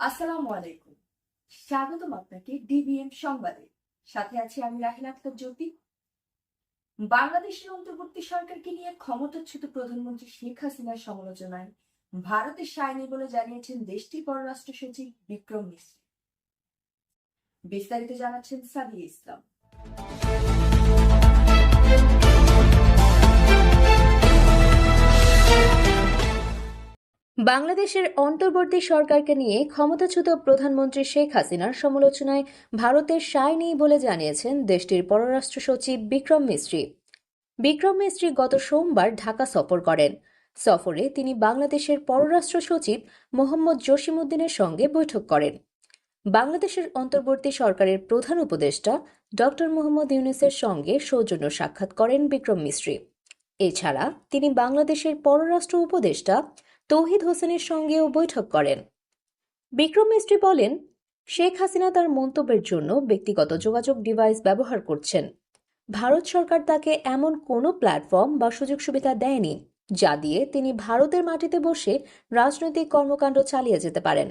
আসসালামু আলাইকুম। স্বাগতম আপনাকে ডিবিএম সংবাদে। সাথে আছি আমি রাহিল আক্তার জ্যোতি। বাংলাদেশের অন্তর্বর্তী সরকারকে নিয়ে ক্ষমতাচ্যুত প্রধানমন্ত্রী শেখ হাসিনার সমালোচনায় ভারতের সায়নি বলে জানিয়েছেন দেশটির পররাষ্ট্র সচিব বিক্রম মিশ্র। বিস্তারিত জানাচ্ছেন সাবি ইসলাম। বাংলাদেশের অন্তর্বর্তী সরকারকে নিয়ে ক্ষমতাচ্যুত প্রধানমন্ত্রী শেখ হাসিনার সমালোচনায় ভারতের সায় নেই বলে জানিয়েছেন দেশটির পররাষ্ট্র সচিব বিক্রম মিস্ত্রি। বিক্রম মিস্ত্রি গত সোমবার ঢাকা সফর করেন। সফরে তিনি বাংলাদেশের পররাষ্ট্র সচিব মোহাম্মদ জসিমউদ্দিনের সঙ্গে বৈঠক করেন। বাংলাদেশের অন্তর্বর্তী সরকারের প্রধান উপদেষ্টা ডক্টর মোহাম্মদ ইউনুসের সঙ্গে সৌজন্য সাক্ষাৎ করেন বিক্রম মিস্ত্রি। এছাড়া তিনি বাংলাদেশের পররাষ্ট্র উপদেষ্টা তৌহিদ হোসেনের সঙ্গেও বৈঠক করেন। বিক্রম মিস্ত্রি বলেন, শেখ হাসিনা তার মন্তব্যের জন্য ব্যক্তিগত যোগাযোগ ডিভাইস ব্যবহার করছেন। ভারত সরকার তাকে এমন কোনো প্ল্যাটফর্ম বা সুযোগ সুবিধা দেয়নি, যা দিয়ে তিনি ভারতের মাটিতে বসে রাজনৈতিক কর্মকাণ্ড চালিয়ে যেতে পারেন।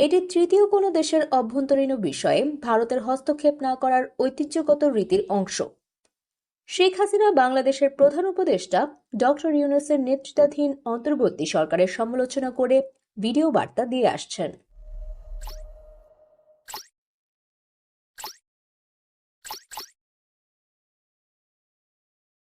এটি তৃতীয় কোনো দেশের অভ্যন্তরীণ বিষয়ে ভারতের হস্তক্ষেপ না করার ঐতিহ্যগত রীতির অংশ। শেখ হাসিনা বাংলাদেশের প্রধান উপদেষ্টা ডক্টর ইউনুসের নেতৃত্বাধীন অন্তর্বর্তী সরকারের সমালোচনা করে ভিডিও বার্তা দিয়ে আসছেন।